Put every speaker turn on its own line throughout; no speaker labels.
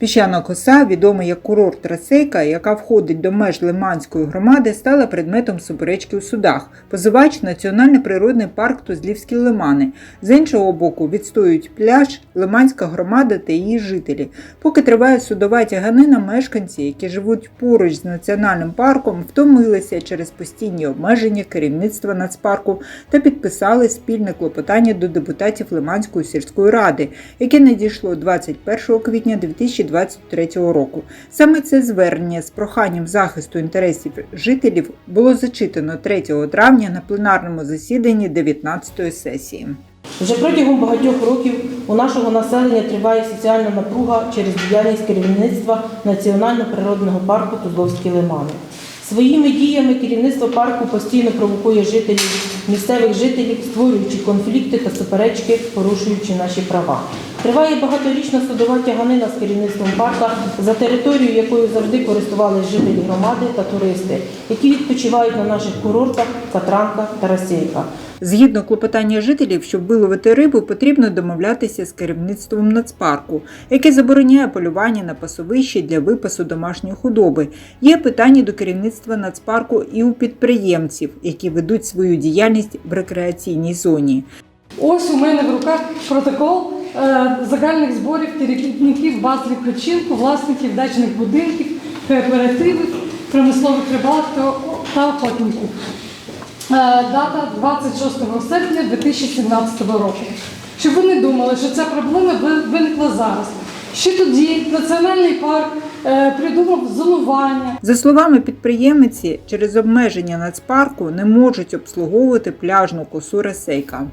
Піщана коса, відома як курорт Росейка, яка входить до меж Лиманської громади, стала предметом суперечки у судах. Позивач Національний природний парк Тузлівські лимани. З іншого боку, відстоюють пляж, Лиманська громада та її жителі. Поки триває судова тяганина, мешканці, які живуть поруч з національним парком, втомилися через постійні обмеження керівництва нацпарку та підписали спільне клопотання до депутатів Лиманської сільської ради, яке надійшло 21 квітня 2023 року. Саме це звернення з проханням захисту інтересів жителів було зачитано 3 травня на пленарному засіданні 19-ї сесії.
Вже протягом багатьох років у нашого населення триває соціальна напруга через діяльність керівництва Національно-природного парку Тузловські лимани. Своїми діями керівництво парку постійно провокує жителів, місцевих жителів, створюючи конфлікти та суперечки, порушуючи наші права. Триває багаторічна судова тяганина з керівництвом парка за територію, якою завжди користувалися жителі громади та туристи, які відпочивають на наших курортах Катранка та Російка.
Згідно клопотання жителів, щоб виловити рибу, потрібно домовлятися з керівництвом нацпарку, яке забороняє полювання на пасовищі для випасу домашньої худоби. Є питання до керівництва нацпарку і у підприємців, які ведуть свою діяльність в рекреаційній зоні.
Ось у мене в руках протокол е, загальних зборів керівників баз відпочинку, власників дачних будинків, кооперативів, промислових рибалок та, охотників. Е, Дата 26 серпня 2017 року. Щоб ви не думали, що ця проблема виникла зараз. Ще тоді Національний парк е, придумав зонування,
За словами підприємиці, через обмеження нацпарку не можуть обслуговувати пляжну косу Ресейка.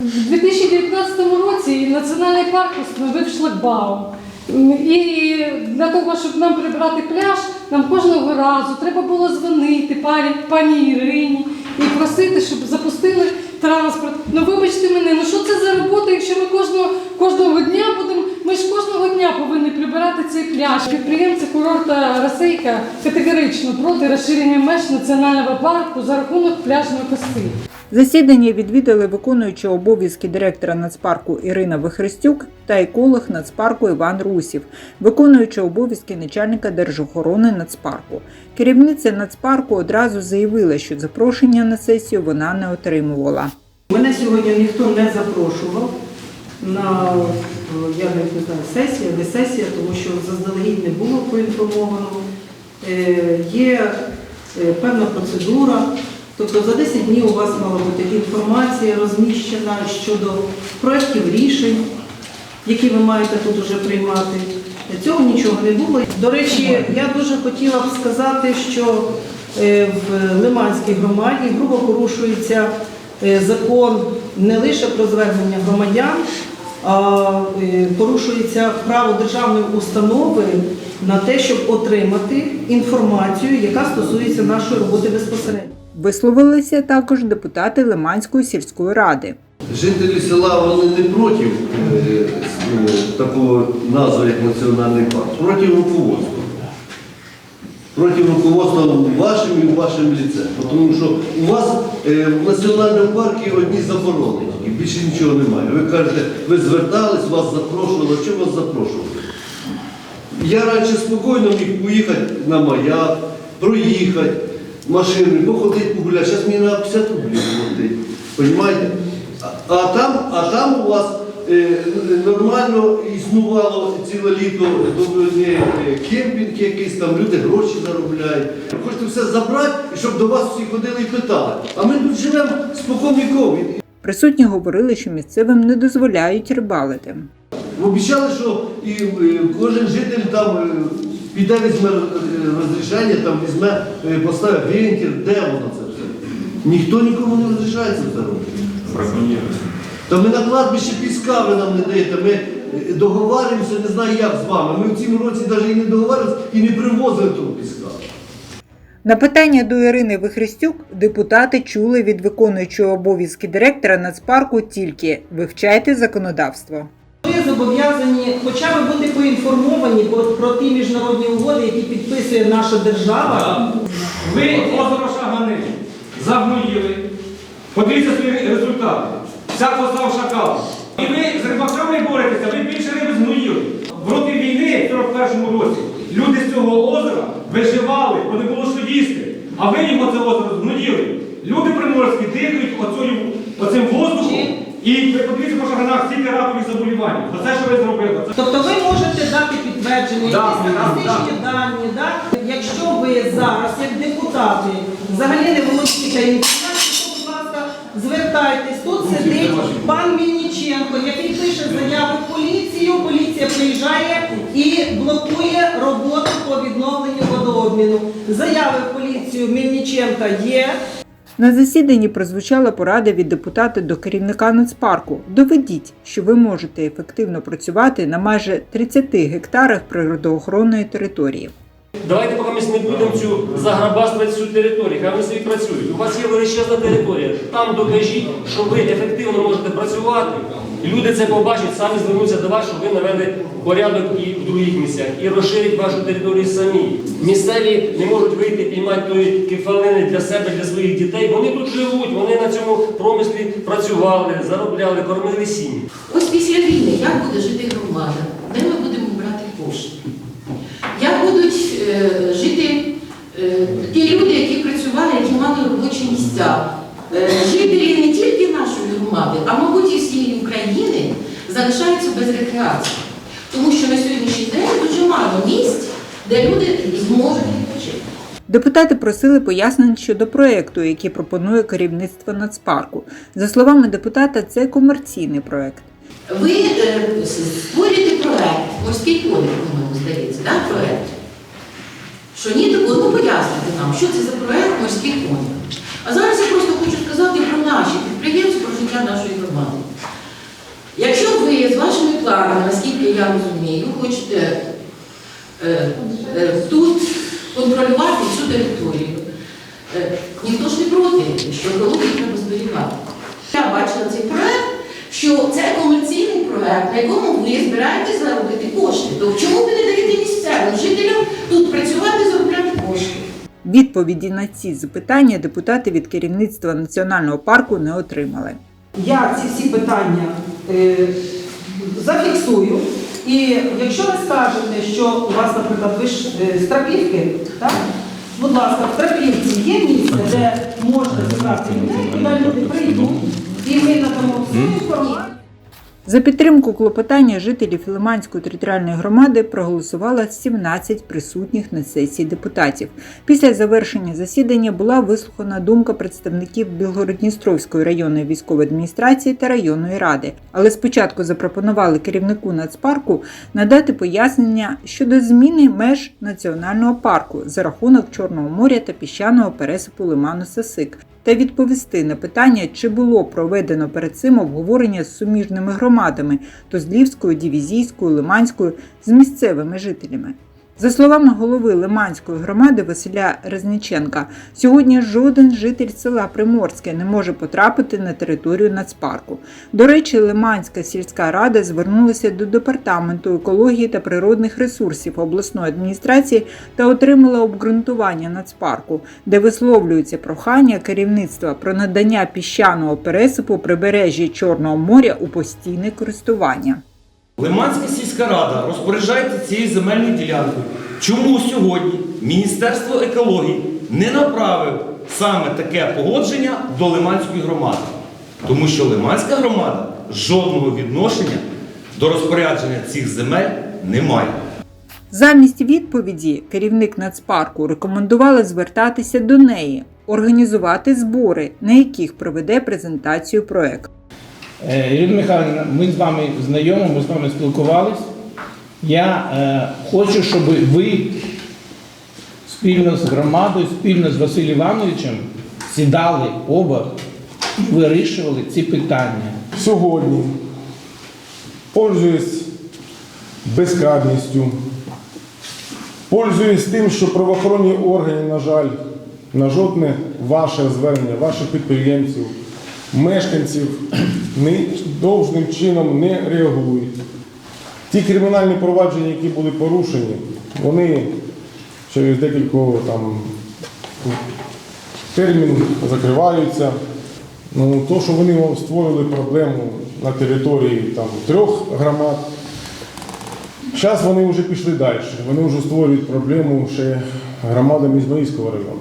У 2019 році Національний парк встановив шлагбаум. І для того, щоб нам прибрати пляж, нам кожного разу треба було дзвонити пані, пані Ірині і просити, щоб запустили транспорт. Ну вибачте мене, ну що це за робота, якщо ми кожного, кожного дня будемо, ми ж кожного дня повинні прибирати цей пляж. Підприємці курорта Росейка категорично проти розширення меж національного парку за рахунок пляжної коси.
Засідання відвідали виконуючи обов'язки директора нацпарку Ірина Вихрестюк та еколог нацпарку Іван Русів, виконуючи обов'язки начальника держохорони нацпарку. Керівниця нацпарку одразу заявила, що запрошення на сесію вона не отримувала.
Мене сьогодні ніхто не запрошував на я не знаю, сесія, не сесія, тому що заздалегідь не було поінформовано. Е, Є е, певна процедура. Тобто за 10 днів у вас мала бути інформація розміщена щодо проєктів рішень, які ви маєте тут уже приймати. Цього нічого не було. До речі, я дуже хотіла б сказати, що е, в Лиманській громаді грубо порушується е, закон не лише про звернення громадян, а е, порушується право державної установи на те, щоб отримати інформацію, яка стосується нашої роботи безпосередньо.
Висловилися також депутати Лиманської сільської ради.
Жителі села вони не проти е, такого назви, як національний парк, проти руководства. Проти руководства вашим і вашим ліцем. Тому що у вас е, в національному парку одні заборони, і більше нічого немає. Ви кажете, ви звертались, вас запрошували, що вас запрошували? Я раніше спокійно міг поїхати на маяк, проїхати машиною, походити погуляти. Зараз мені на 50 рублів платить. Понімаєте? А, а, там, а там у вас е, нормально існувало ціле літо е, кемпінг якийсь, там люди гроші заробляють. Хочете все забрати, щоб до вас всі ходили і питали. А ми тут живемо спокійно.
Присутні говорили, що місцевим не дозволяють рибалити.
Обіцяли, що і е, кожен житель там е, піде візьме е, розрішення, там візьме, е, поставить вентиль, де воно це все? Ніхто нікому не розрішає це робити. Та ми на кладбище піска ви нам не даєте. Ми е, договарюємося, не знаю як з вами. Ми в цьому році навіть і не договарювалися і не привозили того піска.
На питання до Ірини Вихрестюк депутати чули від виконуючого обов'язки директора нацпарку тільки вивчайте законодавство.
Зобов'язані хоча б бути поінформовані про, про ті міжнародні угоди, які підписує наша держава.
Ви озеро Шагани загноїли. Подивіться свої результати. Вся коса в шакал. І ви з рибаками боретеся, ви більше риби згноїли. В роки війни в 41-му році люди з цього озера виживали, бо не було що їсти. А ви його це озеро згноїли. Люди приморські дихають оцим воздухом. І ви подивіться по шаганах стільки ракових заболівань. Оце, що ви зробили. Це-
Тобто ви можете дати підтвердження,
Да,
якісь
да,
статистичні дані, да? якщо ви зараз, як депутати, взагалі не володієте інформацією, то, будь ласка, звертайтесь. Тут сидить пан Мільниченко, який пише заяви в поліцію, поліція приїжджає і блокує роботу по відновленню водообміну. Заяви в поліцію Мільниченка є.
На засіданні прозвучала порада від депутата до керівника Нацпарку. Доведіть, що ви можете ефективно працювати на майже 30 гектарах природоохоронної території.
Давайте поки ми не будемо цю заграбастувати цю територію, хай вони собі працюють. У вас є величезна територія. Там докажіть, що ви ефективно можете працювати. І люди це побачать, самі звернуться до вас, щоб ви навели порядок і в других місцях, і розширять вашу територію самі. Місцеві не можуть вийти піймати тої кефалини для себе, для своїх дітей. Вони тут живуть, вони на цьому промислі працювали, заробляли, кормили сім'ї.
Ось після війни як буде жити громада? Де ми будемо брати кошти? Як будуть е, жити е, ті люди, які працювали, робочі місця? Е, жителі не тільки нашої громади, а мабуть і всієї України залишаються без рекреації. Тому що на сьогоднішній день дуже мало місць, де люди зможуть відпочити.
Депутати просили пояснень щодо проекту, який пропонує керівництво Нацпарку. За словами депутата, це комерційний проект.
Ви е, створюєте проект, морський подих, по-моєму, здається, да, проект? Що ні, так ну пояснити нам, що це за проект морський подих. А зараз я просто хочу сказати про наші підприємства, про життя нашої громади. Якщо ви з вашими планами, наскільки я розумію, хочете е, е, тут контролювати всю територію, е, ніхто ж не проти, що екологію треба зберігати. Я бачила цей проект, що це комерційний проект, на якому ви збираєтесь заробити кошти. То чому ви не даєте місцевим жителям тут працювати, заробляти кошти?
Відповіді на ці запитання депутати від керівництва національного парку не отримали.
Я ці всі питання е, зафіксую. І якщо ви скажете, що у вас, наприклад, ви ж е, з Трапівки, так? Будь ласка, в Трапівці є місце, де можна зібрати людей, куди люди прийдуть, і надамо всю інформацію.
За підтримку клопотання жителів Лиманської територіальної громади проголосувало 17 присутніх на сесії депутатів. Після завершення засідання була вислухана думка представників Білгородністровської районної військової адміністрації та районної ради. Але спочатку запропонували керівнику нацпарку надати пояснення щодо зміни меж національного парку за рахунок Чорного моря та піщаного пересипу лиману Сасик та відповісти на питання, чи було проведено перед цим обговорення з суміжними громадами Тозлівською, Дівізійською, Лиманською з місцевими жителями. За словами голови Лиманської громади Василя Резніченка, сьогодні жоден житель села Приморське не може потрапити на територію нацпарку. До речі, Лиманська сільська рада звернулася до департаменту екології та природних ресурсів обласної адміністрації та отримала обґрунтування нацпарку, де висловлюється прохання керівництва про надання піщаного пересипу прибережжя Чорного моря у постійне користування.
Лиманська сільська рада розпоряджається цією земельною ділянкою. Чому сьогодні Міністерство екології не направив саме таке погодження до Лиманської громади? Тому що Лиманська громада жодного відношення до розпорядження цих земель не має.
Замість відповіді керівник нацпарку рекомендувала звертатися до неї, організувати збори, на яких проведе презентацію проекту.
Е, Ірина Михайлівна, ми з вами знайомі, ми з вами спілкувались. Я е, хочу, щоб ви спільно з громадою, спільно з Василем Івановичем сідали оба і вирішували ці питання.
сьогодні, пользуясь безкарністю, пользуясь тим, що правоохоронні органи, на жаль, на жодне ваше звернення, ваших підприємців, мешканців довжним чином не реагують. Ті кримінальні провадження, які були порушені, вони через декілька там термін закриваються. Ну, то, що вони створили проблему на території там, трьох громад, Зараз вони вже пішли далі. Вони вже створюють проблему ще громадам Ізмаїльського району.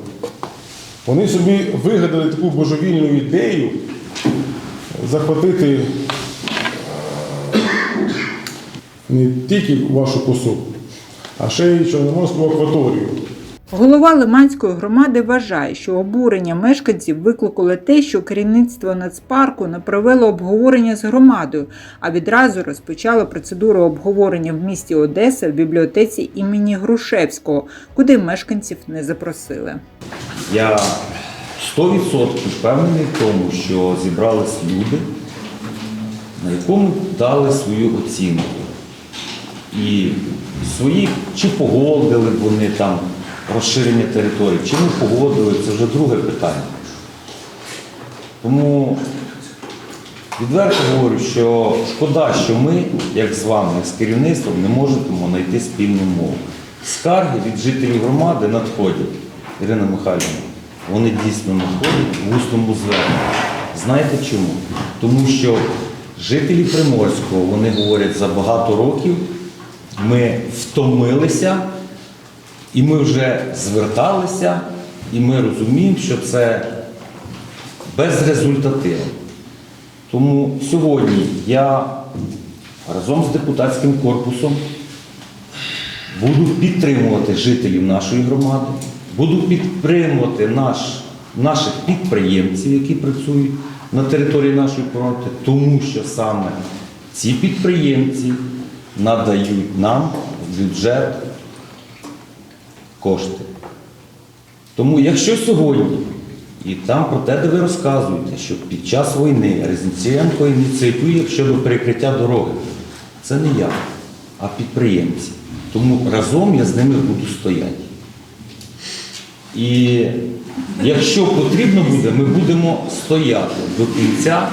Вони собі вигадали таку божевільну ідею захватити е, не тільки вашу косу, а ще й Чорноморську акваторію.
Голова Лиманської громади вважає, що обурення мешканців викликало те, що керівництво нацпарку не провело обговорення з громадою, а відразу розпочало процедуру обговорення в місті Одеса в бібліотеці імені Грушевського, куди мешканців не запросили.
Я 100% впевнений в тому, що зібрались люди, на якому дали свою оцінку. І свої, чи погодили б вони там розширення території, чи не погодили, це вже друге питання. Тому відверто говорю, що шкода, що ми, як з вами, з керівництвом, не можемо знайти спільну мову. Скарги від жителів громади надходять, Ірина Михайлівна, вони дійсно надходять в усному зверненні. Знаєте чому? Тому що жителі Приморського, вони говорять, за багато років ми втомилися, і ми вже зверталися, і ми розуміємо, що це безрезультативно. Тому сьогодні я разом з депутатським корпусом буду підтримувати жителів нашої громади, буду підтримувати наш, наших підприємців, які працюють на території нашої громади, тому що саме ці підприємці надають нам в бюджет кошти. Тому якщо сьогодні, і там про те, де ви розказуєте, що під час війни Резніченко ініціює щодо перекриття дороги, це не я, а підприємці. Тому разом я з ними буду стояти. І якщо потрібно буде, ми будемо стояти до кінця.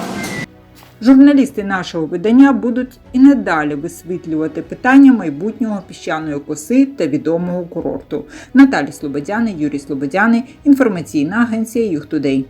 Журналісти нашого видання будуть і надалі висвітлювати питання майбутнього піщаної коси та відомого курорту. Наталі Слободяни, Юрій Слободяни, інформаційна агенція «Юхтудей».